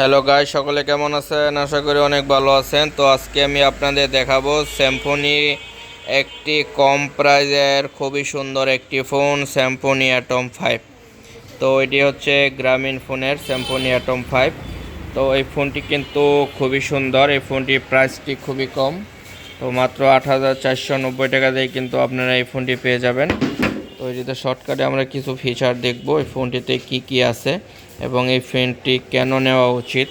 Hello guy সকলে কেমন আছেন? আশা করি অনেক ভালো আছেন। তো আজকে আমি আপনাদের দেখাবো স্যাম্পনি একটি কম প্রাইজের, খুবই সুন্দর একটি ফোন স্যাম্পনি অ্যাটম ফাইভ তো এটি হচ্ছে গ্রামীণ ফোনের স্যাম্পনি অ্যাটম ফাইভ তো এই ফোনটি কিন্তু খুবই সুন্দর। এই ফোনটির প্রাইসটি খুবই কম। তো মাত্র আট হাজার চারশো নব্বই টাকা দিয়ে কিন্তু আপনারা এই ফোনটি পেয়ে যাবেন। তো এটিতে শর্টকাটে আমরা কিছু ফিচার দেখব, এই ফোনটিতে কি কি আছে এবং এই ফোনটি কেন নেওয়া উচিত।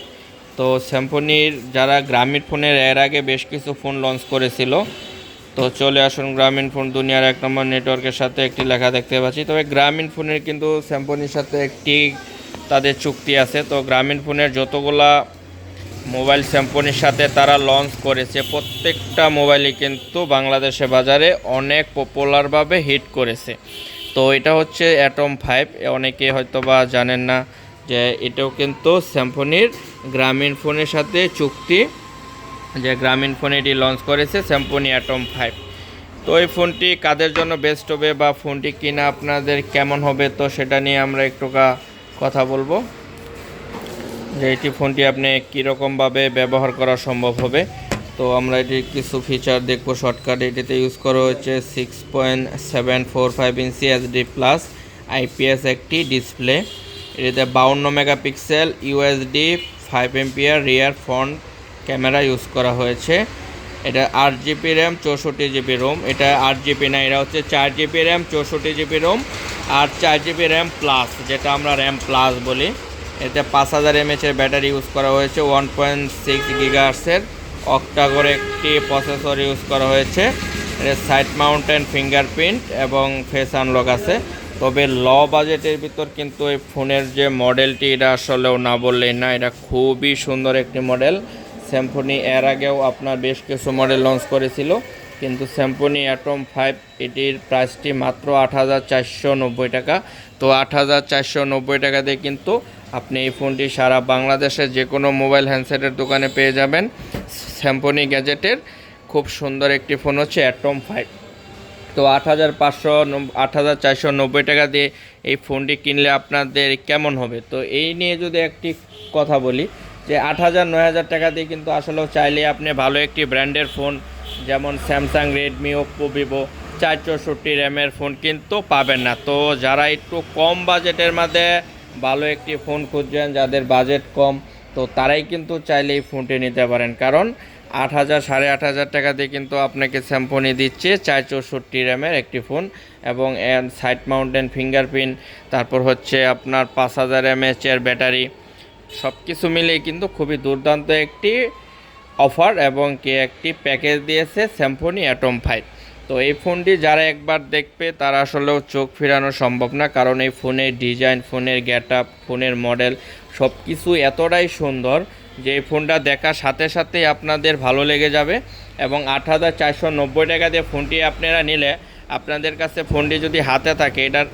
তো স্যাম্পনির যারা গ্রামীণ ফোনের, এর আগে বেশ কিছু ফোন লঞ্চ করেছিল। তো চলে আসুন গ্রামীণ ফোন দুনিয়ার এক নম্বর নেটওয়ার্কের সাথে একটি লেখা দেখতে পাচ্ছি। তবে গ্রামীণ ফোনের কিন্তু স্যাম্পনির সাথে একটি তাদের চুক্তি আছে। তো গ্রামীণ ফোনের যতগুলা মোবাইল স্যাম্পনির সাথে তারা লঞ্চ করেছে। প্রত্যেকটা মোবাইলই কিন্তু বাংলাদেশে বাজারে অনেক পপুলারভাবে হিট করেছে। তো এটা হচ্ছে অ্যাটম ফাইভ অনেকে হয়তো বা জানেন না যে এটাও কিন্তু স্যাম্পনির গ্রামীণ ফোনের সাথে চুক্তি যে গ্রামীণ ফোন এটি লঞ্চ করেছে স্যাম্পনি অ্যাটম ফাইভ তো এই ফোনটি কাদের জন্য বেস্ট হবে বা ফোনটি কিনা আপনাদের কেমন হবে তো সেটা নিয়ে আমরা একটু কথা বলব। যে এটি ফোনটি আপনি কীরকমভাবে ব্যবহার করা সম্ভব হবে। তো আমরা এটির কিছু ফিচার দেখব। শর্টকাট এটিতে ইউজ করা হচ্ছে six point seven four five inch HD plus IPS একটি ডিসপ্লে এটিতে বাউন্ন megapixel USD five MPR rear front camera use করা হয়েছে। এটা আট জিবি র্যাম চৌষট্টি জিবি রোম এটা আট জিবি না, এটা হচ্ছে চার জিবি র্যাম চৌষট্টি জিবি রোম আর চার জিবি র্যাম প্লাস যেটা আমরা র্যাম প্লাস বলি। এতে পাঁচ হাজার এমএচের ব্যাটারি ইউজ করা হয়েছে ওয়ান পয়েন্ট সিক্স গিগার্সের অক্টাগোর একটি প্রসেসর ইউজ করা হয়েছে। এর সাইড মাউন্টেন ফিঙ্গারপ্রিন্ট এবং ফেস আনলক আছে। তবে ল বাজেটের ভিতর কিন্তু এই ফোনের যে মডেলটি এটা আসলেও না বললেই না, এটা খুবই সুন্দর একটি মডেল স্যাম্পনি এর আগেও আপনার বেশ কিছু মডেল লঞ্চ করেছিল, কিন্তু স্যাম্পনি অ্যাটম ফাইভ এটির প্রাইসটি মাত্র আট হাজার চারশো নব্বই টাকা। তো আট হাজার চারশো নব্বই টাকা দিয়ে কিন্তু আপনি এই ফোনটি সারা বাংলাদেশের যে কোনো মোবাইল হ্যান্ডসেটের দোকানে পেয়ে যাবেন। স্যাম্পনি গ্যাজেটের খুব সুন্দর একটি ফোন হচ্ছে অ্যাটম ফাইভ তো আট হাজার পাঁচশো আট হাজার চারশো নব্বই টাকা দিয়ে এই ফোনটি কিনলে আপনাদের কেমন হবে? তো এই নিয়ে যদি একটি কথা বলি, যে আট হাজার নয় হাজার টাকা দিয়ে কিন্তু আসলেও চাইলে আপনি ভালো একটি ব্র্যান্ডের ফোন, যেমন স্যামসাং রেডমি ওপ্পো ভিভো চার চৌষট্টি র্যামের ফোন কিন্তু পাবেন না। তো যারা একটু কম বাজেটের মধ্যে ভালো একটি ফোন খুঁজছেন, যাদের বাজেট কম, তো তারাই কিন্তু চাইলে এই ফোনটি নিতে পারেন। কারণ আট হাজার, সাড়ে আট হাজার টাকা দিয়ে কিন্তু আপনাকে স্যাম্পনি দিচ্ছে চার চৌষট্টি র্যামের একটি ফোন এবং সাইড মাউন্টেন ফিঙ্গারপ্রিন্ট তারপর হচ্ছে আপনার পাঁচ হাজার এমএচের ব্যাটারি সব কিছু মিলিয়ে কিন্তু খুবই দুর্দান্ত একটি অফার এবং কে একটি প্যাকেজ দিয়েছে স্যাম্পনি অ্যাটম ফাইভ তো এই ফোনটি যারা একবার দেখবে, তারা আসলেও চোখ ফেরানো সম্ভব না, কারণ এই ফোনের ডিজাইন, ফোনের গ্যাট আপ ফোনের মডেল সব কিছু এতটাই সুন্দর যে এই ফোনটা দেখার সাথে সাথেই আপনাদের ভালো লেগে যাবে। এবং আট হাজার চারশো নব্বই টাকা দিয়ে ফোনটি আপনারা নিলে, আপনাদের কাছে ফোনটি যদি হাতে থাকে, এটার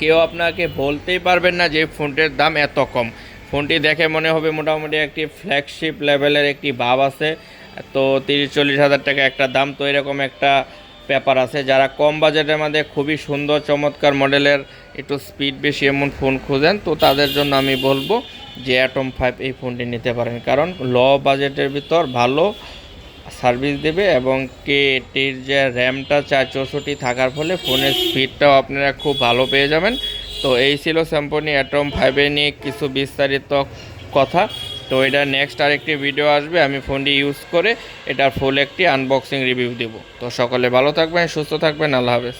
কেউ আপনাকে বলতেই পারবেন না যে ফোনটির দাম এত কম। ফোনটি দেখে মনে হবে মোটামুটি একটি ফ্ল্যাগশিপ লেভেলের একটি ভাব আছে। তো তিরিশ চল্লিশ হাজার টাকা একটা দাম। তো এরকম একটা ব্যাপার আছে, যারা কম বাজেটের মধ্যে খুবই সুন্দর, চমৎকার মডেলের একটু স্পিড বেশি এমন ফোন খুঁজেন, তো তাদের জন্য আমি বলব যে অ্যাটম ফাইভ এই ফোনটি নিতে পারেন। কারণ ল বাজেটের ভিতর ভালো সার্ভিস দেবে এবং কে এটির যে র্যামটা চার চৌষট্টি থাকার ফলে ফোনের স্পিডটাও আপনারা খুব ভালো পেয়ে যাবেন। তো এই ছিল স্যাম্পনি অ্যাটম ফাইভে নিয়ে কিছু বিস্তারিত কথা। তো এটা নেক্সট আরেকটি ভিডিও আসবে, আমি ফোনটি ইউজ করে এটার ফুল একটি আনবক্সিং রিভিউ দেব। তো সকলে ভালো থাকবেন, সুস্থ থাকবেন, আল্লাহ হাফেজ।